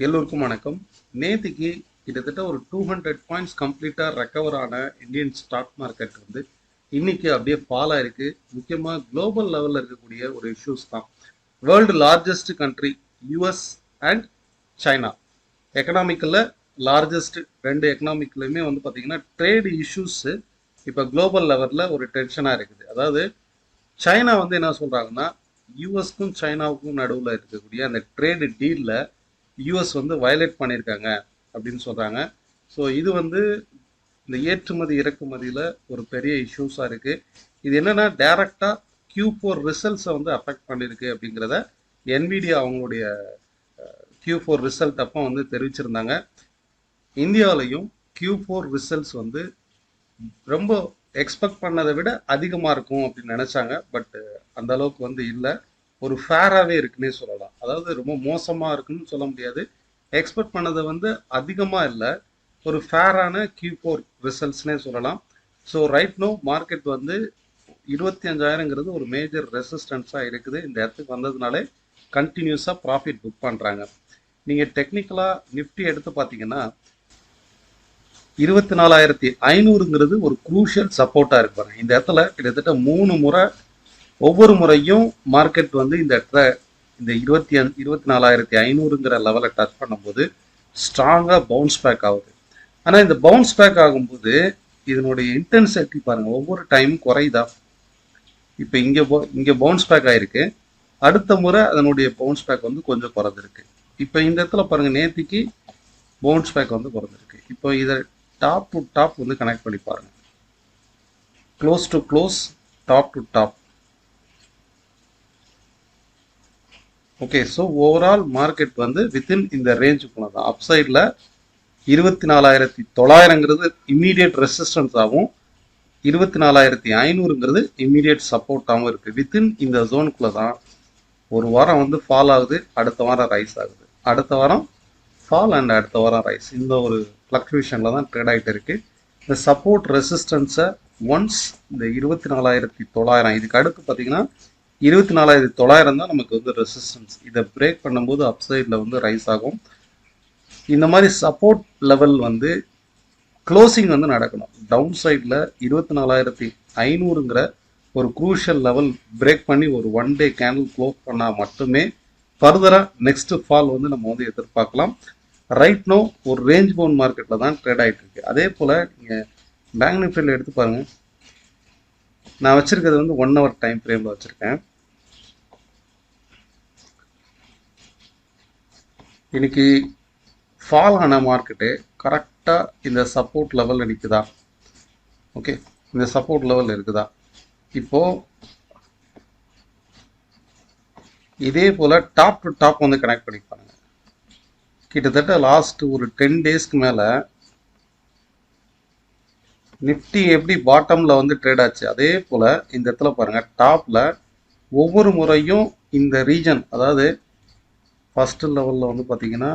எல்லோருக்கும் வணக்கம். நேத்திக்கு கிட்டத்தட்ட ஒரு டூ ஹண்ட்ரட் பாயிண்ட்ஸ் கம்ப்ளீட்டாக ரெக்கவர் ஆன இந்தியன் ஸ்டாக் மார்க்கெட் வந்து இன்னைக்கு அப்படியே ஃபாலாக இருக்கு முக்கியமாக குளோபல் லெவலில் இருக்கக்கூடிய ஒரு இஷ்யூஸ் தான். World largest country US and China எக்கனாமிக்கலில் largest ரெண்டு எக்கனாமிக்லையுமே வந்து பார்த்தீங்கன்னா ட்ரேட் இஷ்யூஸு இப்போ குளோபல் லெவலில் ஒரு டென்ஷனாக இருக்குது. அதாவது சைனா வந்து என்ன சொல்கிறாங்கன்னா யூஎஸ்க்கும் சைனாவுக்கும் நடுவில் இருக்கக்கூடிய அந்த ட்ரேடு டீலில் யூஎஸ் வந்து வயலேட் பண்ணியிருக்காங்க அப்படின்னு சொல்கிறாங்க ஸோ இது வந்து இந்த ஏற்றுமதி இறக்குமதியில் ஒரு பெரிய இஷ்யூஸாக இருக்குது இது என்னென்னா டைரெக்டாக கியூ ஃபோர் ரிசல்ட்ஸை வந்து அஃபெக்ட் பண்ணியிருக்கு அப்படிங்கிறத என்விடியா அவங்களுடைய கியூ ஃபோர் ரிசல்ட் அப்போ வந்து தெரிவிச்சிருந்தாங்க. இந்தியாவிலையும் கியூ ஃபோர் ரிசல்ட்ஸ் வந்து ரொம்ப எக்ஸ்பெக்ட் பண்ணதை விட அதிகமாக இருக்கும் அப்படின்னு நினச்சாங்க. பட் அந்த அளவுக்கு வந்து இல்லை. ஒரு ஃபேராகவே இருக்குன்னே சொல்லலாம். அதாவது ரொம்ப மோசமாக இருக்குன்னு சொல்ல முடியாது. எக்ஸ்பெக்ட் பண்ணதை வந்து அதிகமாக இல்லை. ஒரு ஃபேரான கியூ ஃபோர் ரிசல்ட்ஸ்னே சொல்லலாம். ஸோ ரைட் நோ மார்க்கெட் வந்து இருபத்தி அஞ்சாயிரங்கிறது ஒரு மேஜர் ரெசிஸ்டன்ஸாக இருக்குது. இந்த இடத்துக்கு வந்ததுனாலே கண்டினியூஸாக ப்ராஃபிட் புக் பண்ணுறாங்க நீங்கள் டெக்னிக்கலாக நிஃப்டி எடுத்து பார்த்தீங்கன்னா இருபத்தி நாலாயிரத்தி ஐநூறுங்கிறது ஒரு குரூஷியல் சப்போர்ட்டாக இருப்பாங்க இந்த இடத்துல கிட்டத்தட்ட மூணு முறை ஒவ்வொரு முறையும் மார்க்கெட் வந்து இந்த இடத்துல இந்த இருபத்தி இருபத்தி நாலாயிரத்தி ஐநூறுங்கிற லெவலை டச் பண்ணும்போது ஸ்ட்ராங்காக பவுன்ஸ் பேக் ஆகுது. ஆனால் இந்த பவுன்ஸ் பேக் ஆகும்போது இதனுடைய இன்டென்சிட்டி பாருங்கள் ஒவ்வொரு டைமும் குறையுதா? இப்போ இங்கே இங்கே பவுன்ஸ் பேக் ஆயிருக்கு. அடுத்த முறை அதனுடைய பவுன்ஸ் பேக் வந்து கொஞ்சம் குறைஞ்சிருக்கு. இப்போ இந்த இடத்துல பாருங்கள் நேத்திக்கு பவுன்ஸ் பேக் வந்து குறைஞ்சிருக்கு. இப்போ இதை டாப் டு டாப் வந்து கனெக்ட் பண்ணி பாருங்கள் close to close top to top okay so overall market வந்து வித்தின் இந்த ரேஞ்சுக்குள்ள தான் அப் சைடில் இருபத்தி நாலாயிரத்தி தொள்ளாயிரங்கிறது இம்மீடியட் ரெசிஸ்டன்ஸ் ஆகும் இருபத்தி நாலாயிரத்தி ஐநூறுங்கிறது இம்மீடியட் சப்போர்ட்டாகவும் இருக்குது வித்தின் இந்த ஜோனுக்குள்ளே தான் ஒரு வாரம் வந்து ஃபால் ஆகுது அடுத்த வாரம் ரைஸ் ஆகுது. அடுத்த வாரம் ஃபால் அண்ட் அடுத்த வாரம் ரைஸ் இந்த ஒரு ஃப்ளக்சுவேஷனில் தான் ட்ரேட் ஆகிட்டு இருக்குது இந்த சப்போர்ட் ரெசிஸ்டன்ஸை ஒன்ஸ் இந்த இருபத்தி நாலாயிரத்தி தொள்ளாயிரம் இதுக்கு அடுத்து பார்த்தீங்கன்னா இருபத்தி நாலாயிரத்தி தொள்ளாயிரம் தான் நமக்கு வந்து ரெசிஸ்டன்ஸ் இதை பிரேக் பண்ணும்போது அப் சைடில் வந்து ரைஸ் ஆகும். இந்த மாதிரி சப்போர்ட் லெவல் வந்து க்ளோசிங் வந்து நடக்கணும். டவுன் சைடில் இருபத்தி நாலாயிரத்தி ஐநூறுங்கிற ஒரு குரூஷியல் லெவல் பிரேக் பண்ணி ஒரு ஒன் டே கேண்டில் க்ளோஸ் பண்ணால் மட்டுமே ஃபர்தராக நெக்ஸ்ட் ஃபால் வந்து நம்ம வந்து எதிர்பார்க்கலாம். ரைட் நோ ஒரு ரேஞ்ச் பவுன் மார்க்கெட்டில் தான் ட்ரேட் ஆகிட்டு இருக்கு. அதே போல் நீங்கள் பேங்க் நிஃப்டியில் எடுத்து பாருங்கள் நான் வச்சுருக்கிறது வந்து ஒன் ஹவர் டைம் ஃப்ரேமில் வச்சுருக்கேன். இன்னைக்கு ஃபால் ஆன மார்க்கெட்டு கரெக்டாக இந்த சப்போர்ட் லெவலில் நிற்குதா ஓகே இந்த சப்போர்ட் லெவல் இருக்குதா? இப்போது இதே போல் டாப் டு டாப் வந்து கனெக்ட் பண்ணி பாருங்கள் கிட்டத்தட்ட லாஸ்ட் ஒரு டென் டேஸ்க்கு மேலே நிஃப்டி எப்படி பாட்டமில் வந்து ட்ரேட் ஆச்சு? அதே போல் இந்த இடத்துல பாருங்கள் டாப்பில் ஒவ்வொரு முறையும் இந்த ரீஜன் அதாவது ஃபஸ்ட்டு லெவலில் வந்து பார்த்திங்கன்னா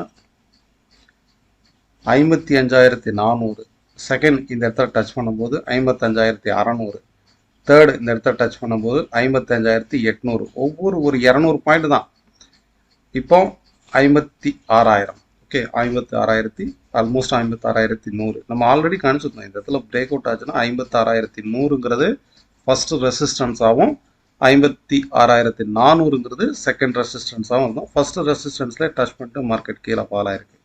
ஐம்பத்தி அஞ்சாயிரத்தி நானூறு. செகண்ட் இந்த இடத்துல டச் பண்ணும்போது ஐம்பத்தஞ்சாயிரத்தி அறநூறு. தேர்டு இந்த இடத்துல டச் பண்ணும்போது ஐம்பத்தஞ்சாயிரத்தி எட்நூறு. ஒவ்வொரு ஒரு இரநூறு பாயிண்ட் தான். இப்போ ஐம்பத்தி ஆறாயிரம். ஓகே ஐம்பத்தி ஆறாயிரத்தி ஆல்மோஸ்ட் ஐம்பத்தி ஆறாயிரத்தி நூறு. நம்ம ஆல்ரெடி கணிச்சிருந்தோம் இந்த இடத்துல பிரேக் அவுட் ஆச்சுன்னா ஐம்பத்தாறாயிரத்தி நூறுங்கிறது ஃபஸ்ட்டு ரெசிஸ்டன்ஸாகவும் ஐம்பத்தி ஆறாயிரத்தி நானூறுங்கிறது செகண்ட் ரெசிஸ்டன்ஸாகவும் இருக்கும் ஃபர்ஸ்ட் ரெசிஸ்டன்ஸில் டச் பண்ணிட்டு மார்க்கெட் கீழே ஃபால் ஆயிருக்கு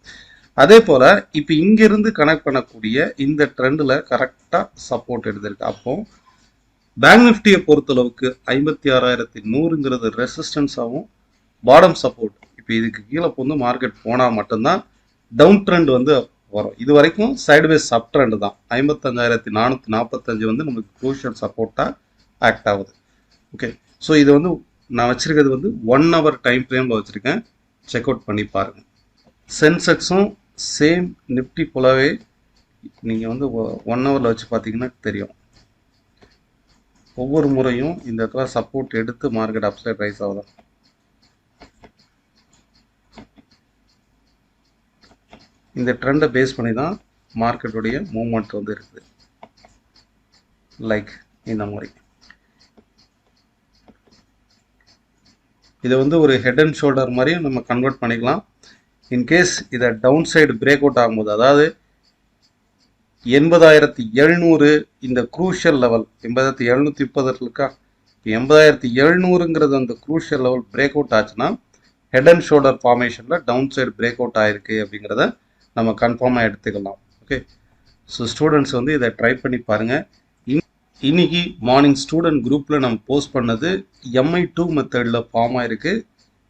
அதே போல் இப்போ இங்கிருந்து கனெக்ட் பண்ணக்கூடிய இந்த ட்ரெண்டில் கரெக்டாக சப்போர்ட் எடுத்திருக்கு. அப்போ பேங்க் நிஃப்டியை பொறுத்தளவுக்கு ஐம்பத்தி ஆறாயிரத்தி நூறுங்கிறது ரெசிஸ்டன்ஸாகவும் பாடம் சப்போர்ட் இப்போ இதுக்கு கீழே வந்து மார்க்கெட் போனால் மட்டும்தான் டவுன் ட்ரெண்ட் வந்து வரும். இது வரைக்கும் சைடுவேஸ் அப் ட்ரெண்ட் தான். ஐம்பத்தஞ்சாயிரத்தி நானூற்றி நாற்பத்தஞ்சு வந்து நமக்கு க்ரூஷியல் சப்போர்ட்டாக ஆக்ட் ஆகுது. ஓகே ஸோ இது வந்து நான் வச்சுருக்கிறது வந்து ஒன் ஹவர் டைம் ஃப்ரேமில் வச்சுருக்கேன். செக் அவுட் பண்ணி பாருங்கள் சென்செக்ஸும் சேம் நிஃப்டி போலவே நீங்கள் வந்து ஒன் ஹவரில் வச்சு பார்த்தீங்கன்னா தெரியும். ஒவ்வொரு முறையும் இந்த இடத்துல சப்போர்ட் எடுத்து மார்க்கெட் அப்சைட் ரைஸ் ஆகுது. இந்த ட்ரெண்டை பேஸ் பண்ணி தான் மார்க்கெட்டுடைய மூவ்மெண்ட் வந்து இருக்குது. லைக் இந்த மாதிரி. இதை வந்து ஒரு ஹெட் அண்ட் ஷோல்டர் மாதிரியும் நம்ம கன்வெர்ட் பண்ணிக்கலாம். இன்கேஸ் இதை டவுன் சைடு பிரேக் அவுட் ஆகும்போது அதாவது எண்பதாயிரத்தி எழுநூறு இந்த குரூஷியல் லெவல் எண்பதாயிரத்தி எழுநூற்றி முப்பது இருக்கா எண்பதாயிரத்தி எழுநூறுங்கிறது அந்த குரூஷியல் லெவல் பிரேக் அவுட் ஆச்சுன்னா ஹெட் அண்ட் ஷோல்டர் ஃபார்மேஷனில் டவுன் சைடு பிரேக் அவுட் ஆயிருக்கு அப்படிங்கிறத நம்ம கன்ஃபார்மாக எடுத்துக்கலாம். ஓகே ஸோ ஸ்டூடெண்ட்ஸ் வந்து இதை ட்ரை பண்ணி பாருங்கள் இன்னைக்கு மார்னிங் ஸ்டூடெண்ட் குரூப்பில் நம்ம போஸ்ட் பண்ணது எம்ஐ டூ மெத்தடில் ஃபார்ம் ஆயிருக்கு.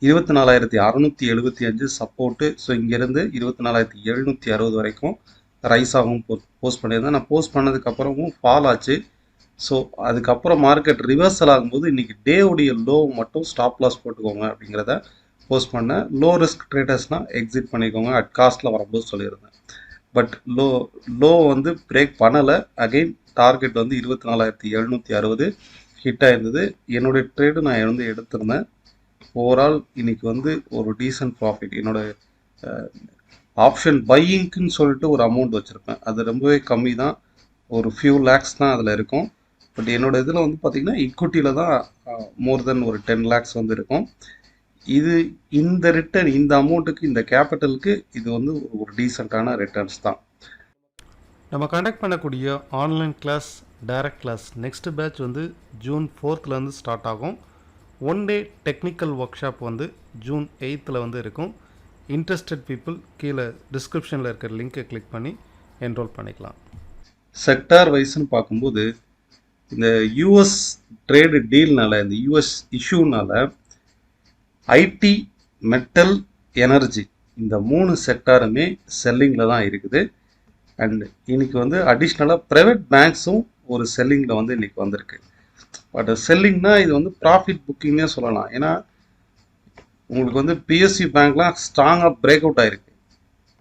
இருபத்தி நாலாயிரத்தி அறநூற்றி எழுபத்தி அஞ்சு சப்போர்ட்டு ஸோ இங்கேருந்து இருபத்தி நாலாயிரத்தி எழுநூற்றி அறுபது வரைக்கும் ரைஸ் ஆகும் போஸ்ட் பண்ணியிருந்தேன். நான் போஸ்ட் பண்ணதுக்கப்புறமும் ஃபால் ஆச்சு. ஸோ அதுக்கப்புறம் மார்க்கெட் ரிவர்சல் ஆகும்போது இன்னைக்கு டேவுடைய லோ மட்டும் ஸ்டாப் லாஸ் போட்டுக்கோங்க அப்படிங்கிறத போஸ்ட் பண்ணேன். லோ ரிஸ்க் ட்ரேடர்ஸ்னால் எக்ஸிட் பண்ணிக்கோங்க. அட் காஸ்ட்டில் வரும்போது சொல்லியிருந்தேன். பட் லோ லோ வந்து பிரேக் பண்ணலை. அகெயின் டார்கெட் வந்து இருபத்தி நாலாயிரத்தி எழுநூற்றி அறுபது ஹிட் ஆயிருந்தது என்னுடைய ட்ரேடு நான் வந்து எடுத்திருந்தேன். ஓவரால் இன்னைக்கு வந்து ஒரு டீசன்ட் ப்ராஃபிட் என்னோட ஆப்ஷன் பையிங்க்குன்னு சொல்லிட்டு ஒரு அமௌண்ட் வச்சுருப்பேன். அது ரொம்பவே கம்மி தான் ஒரு ஃபியூ லேக்ஸ் தான் அதில் இருக்கும். பட் என்னோட இதில் வந்து பார்த்திங்கன்னா இக்குட்டியில் தான் மோர் தென் ஒரு டென் லேக்ஸ் வந்து இருக்கும். இது இந்த ரிட்டர்ன் இந்த அமௌண்ட்டுக்கு இந்த கேபிட்டலுக்கு இது வந்து ஒரு டீசெண்டான ரிட்டர்ன்ஸ் தான். நம்ம கண்டக்ட் பண்ணக்கூடிய online class direct class next batch வந்து ஜூன் ஃபோர்த்லேருந்து ஸ்டார்ட் ஆகும். One day technical workshop வந்து ஜூன் எயித்தில் வந்து இருக்கும். இன்ட்ரெஸ்டட் பீப்புள் கீழே டிஸ்கிரிப்ஷனில் இருக்கிற லிங்க்கை கிளிக் பண்ணி என்ரோல் பண்ணிக்கலாம். செக்டார் வைஸ்ன்னு பார்க்கும்போது இந்த யூஎஸ் ட்ரேடு டீல்னால இந்த யூஎஸ் இஷ்யூனால ஐடி மெட்டல் எனர்ஜி இந்த மூணு செக்டாருமே செல்லிங்கில் தான் இருக்குது. அண்ட் இன்னைக்கு வந்து அடிஷ்னலாக ப்ரைவேட் பேங்க்ஸும் ஒரு செல்லிங்கில் வந்து இன்னைக்கு வந்திருக்கு. பட் செல்லிங்னா இது வந்து ப்ராஃபிட் புக்கிங்னே சொல்லலாம். ஏன்னா உங்களுக்கு வந்து பிஎஸ்சி பேங்க்லாம் ஸ்ட்ராங்காக பிரேக் அவுட் ஆயிருக்கு.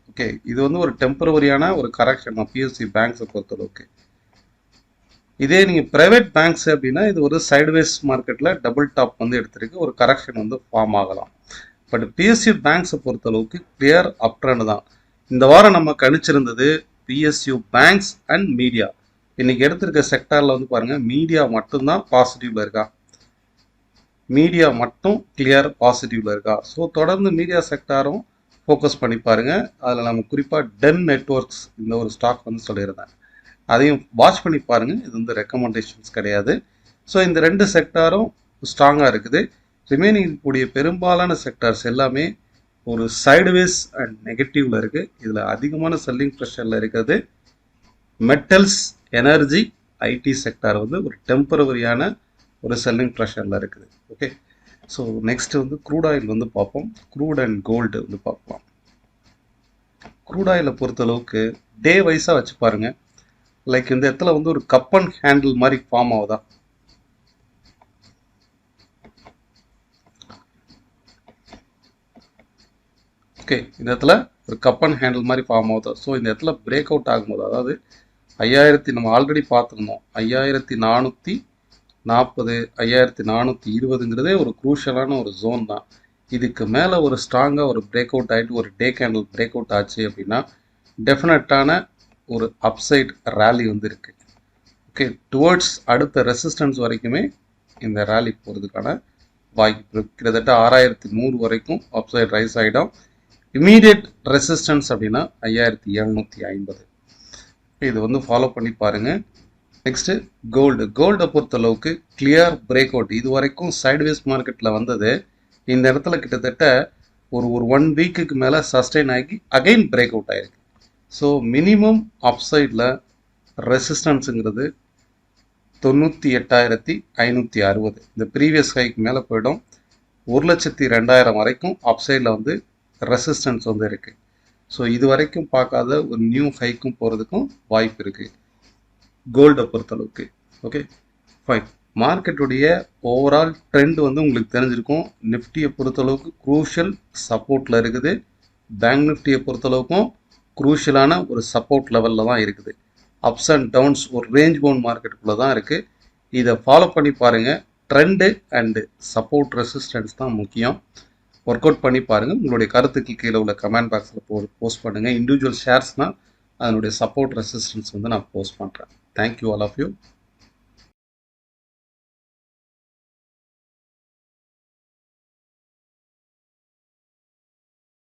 ஓகே இது வந்து ஒரு டெம்பரவரியான ஒரு கரெக்ஷன் தான் பிஎஸ்சி பேங்க்ஸை பொறுத்தளவுக்கு. இதே நீங்கள் ப்ரைவேட் பேங்க்ஸ் அப்படின்னா இது ஒரு சைட்வேஸ் மார்க்கெட்டில் டபுள் டாப் வந்து எடுத்திருக்கு. ஒரு கரெக்ஷன் வந்து ஃபார்ம் ஆகலாம். பட் பிஎஸ்சி பேங்க்ஸை பொறுத்தளவுக்கு கிளியர் அப் தான். இந்த வாரம் நம்ம கணிச்சிருந்தது பிஎஸ்யூ பேங்க்ஸ் அண்ட் மீடியா இன்னைக்கு எடுத்திருக்க செக்டாரில் வந்து பாருங்கள் மீடியா மட்டும்தான் பாசிட்டிவ்ல இருக்கா? மீடியா மட்டும் கிளியர் பாசிட்டிவ்ல இருக்கா? ஸோ தொடர்ந்து மீடியா செக்டாரும் ஃபோக்கஸ் பண்ணி பாருங்க. அதில் நம்ம குறிப்பாக டென் நெட்ஒர்க்ஸ் இந்த ஒரு ஸ்டாக் வந்து சொல்லியிருந்தேன். அதையும் வாட்ச் பண்ணி பாருங்க. இது வந்து ரெக்கமெண்டேஷன்ஸ் கிடையாது. ஸோ இந்த ரெண்டு செக்டாரும் ஸ்ட்ராங்காக இருக்குது. ரிமைனிங் கூடிய பெரும்பாலான செக்டார்ஸ் எல்லாமே ஒரு சைடுவேஸ் அண்ட் நெகட்டிவ்ல இருக்கு. இதில் அதிகமான செல்லிங் ப்ரெஷரில் இருக்கிறது மெட்டல்ஸ் எனர்ஜி ஐடி செக்டார் வந்து ஒரு டெம்பரவரியான ஒரு செல்லிங் ப்ரெஷரில் இருக்குது. ஓகே ஸோ நெக்ஸ்ட் வந்து க்ரூட் ஆயில் வந்து பார்ப்போம். க்ரூட் அண்ட் கோல்டு வந்து பார்ப்போம் க்ரூட் ஆயிலை பொறுத்தளவுக்கு டே வைஸாக வச்சு பாருங்க. லைக் இந்த இடத்துல வந்து ஒரு கப் அண்ட் ஹேண்டில் மாதிரி ஃபார்ம் ஆகுதா? ஓகே இந்த இடத்துல ஒரு கப் அண்ட் ஹேண்டில் மாதிரி ஃபார்ம் ஆகுது. ஸோ இந்த இடத்துல பிரேக் அவுட் ஆகும்போது அதாவது ஐயாயிரத்தி நம்ம ஆல்ரெடி பார்த்துருந்தோம். ஐயாயிரத்தி நானூற்றி நாற்பது ஐயாயிரத்தி நானூற்றி இருபதுங்கிறதே ஒரு குரூஷலான ஒரு ஜோன் தான். இதுக்கு மேலே ஒரு ஸ்ட்ராங்காக ஒரு பிரேக் அவுட் ஆகிட்டு ஒரு டே கேண்டில் பிரேக் அவுட் ஆச்சு அப்படின்னா டெஃபினட்டான ஒரு அப்சைட் ரேலி வந்து இருக்கு ஓகே டுவர்ட்ஸ் அடுத்த ரெசிஸ்டன்ஸ் வரைக்குமே இந்த ரேலி போகிறதுக்கான வாய்ப்பு கிட்டத்தட்ட ஆறாயிரத்தி நூறு வரைக்கும் அப்சைட் ரைஸ் ஆகிடும் இமீடியட் ரெசிஸ்டன்ஸ் அப்படின்னா ஐயாயிரத்தி எழுநூற்றி ஐம்பது. இது வந்து ஃபாலோ பண்ணி பாருங்கள் நெக்ஸ்ட்டு கோல்டு கோல்டை பொறுத்தளவுக்கு கிளியர் பிரேக் அவுட் இது வரைக்கும் சைட்வேஸ் மார்க்கெட்டில் வந்தது. இந்த இடத்துல கிட்டத்தட்ட ஒரு ஒரு ஒன் வீக்குக்கு மேலே சஸ்டெயின் ஆகி அகைன் பிரேக் அவுட் ஆகிருக்கு ஸோ மினிமம் அப்சைடில் ரெசிஸ்டன்ஸுங்கிறது தொண்ணூற்றி எட்டாயிரத்தி ஐநூற்றி அறுபது. இந்த ப்ரீவியஸ் ஹைக்கு மேலே போயிடும். ஒரு லட்சத்தி ரெண்டாயிரம் வரைக்கும் அப்சைடில் வந்து ரெசிஸ்டன்ஸ் வந்து இருக்குது ஸோ இது வரைக்கும் பார்க்காத ஒரு நியூ ஹைக்கும் போகிறதுக்கும் வாய்ப்பு இருக்குது கோல்டை பொறுத்தளவுக்கு. ஓகே ஃபைன் மார்க்கெட்டுடைய ஓவரால் ட்ரெண்ட் வந்து உங்களுக்கு தெரிஞ்சிருக்கும். நிஃப்டியை பொறுத்தளவுக்கு குரூஷியல் சப்போர்ட்டில் இருக்குது. பேங்க் நிஃப்டியை பொறுத்தளவுக்கும் குரூஷியலான ஒரு சப்போர்ட் லெவலில் தான் இருக்குது. அப்ஸ் அண்ட் டவுன்ஸ் ஒரு ரேஞ்ச் பவுண்ட் மார்க்கெட்டுக்குள்ளே தான் இருக்குது இதை ஃபாலோ பண்ணி பாருங்கள் ட்ரெண்டு அண்டு சப்போர்ட் ரெசிஸ்டன்ஸ் தான் முக்கியம். ஒர்க் அவுட் பண்ணி பாருங்கள் உங்களுடைய கருத்துக்கு கீழே உள்ள கமெண்ட் பாக்ஸில் போ போஸ்ட் பண்ணுங்கள் இண்டிவிஜுவல் ஷேர்ஸ்னால் அதனுடைய சப்போர்ட் ரெசிஸ்டன்ஸ் வந்து நான் போஸ்ட் பண்ணுறேன் தேங்க்யூ ஆல் ஆஃப் யூ